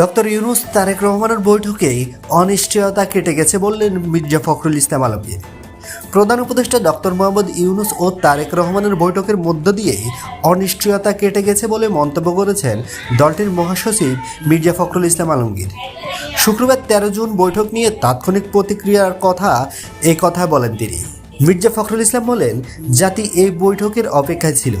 Doctor Yunus Tarique রহমানের বৈঠকে অনিশ্চয়তা কেটে গেছে বললেন মির্জা ফখরুল ইসলাম আলমগীর। প্রধান উপদেষ্টা ডক্টর মোহাম্মদ ইউনুস ও তারেক রহমানের বৈঠকের মধ্য দিয়েই অনিশ্চয়তা কেটে গেছে বলে মন্তব্য করেছেন দলটির মহাসচিব মির্জা ফখরুল ইসলাম আলমগীর। শুক্রবার তেরো জুন বৈঠক নিয়ে তাৎক্ষণিক প্রতিক্রিয়ার কথা এ কথা বলেন তিনি। মির্জা ফখরুল ইসলাম বলেন, জাতি এই বৈঠকের অপেক্ষায় ছিল।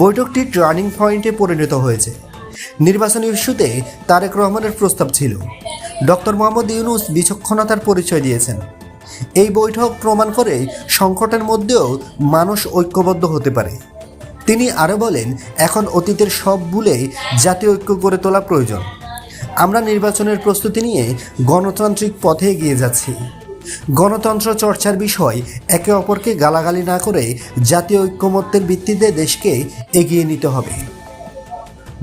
বৈঠকটি টার্নিং পয়েন্টে পরিণত হয়েছে। নির্বাচনী ইস্যুতে তারেক রহমানের প্রস্তাব ছিল। ডক্টর মোহাম্মদ ইউনুস বিচক্ষণতার পরিচয় দিয়েছেন। এই বৈঠক প্রমাণ করে সংকটের মধ্যেও মানুষ ঐক্যবদ্ধ হতে পারে। তিনি আরও বলেন, এখন অতীতের সব ভুলে জাতীয় ঐক্য গড়ে তোলা প্রয়োজন। আমরা নির্বাচনের প্রস্তুতি নিয়ে গণতান্ত্রিক পথে এগিয়ে যাচ্ছি। গণতন্ত্র চর্চার বিষয় একে অপরকে গালাগালি না করে জাতীয় ঐক্যমত্যের ভিত্তিতে দেশকে এগিয়ে নিতে হবে।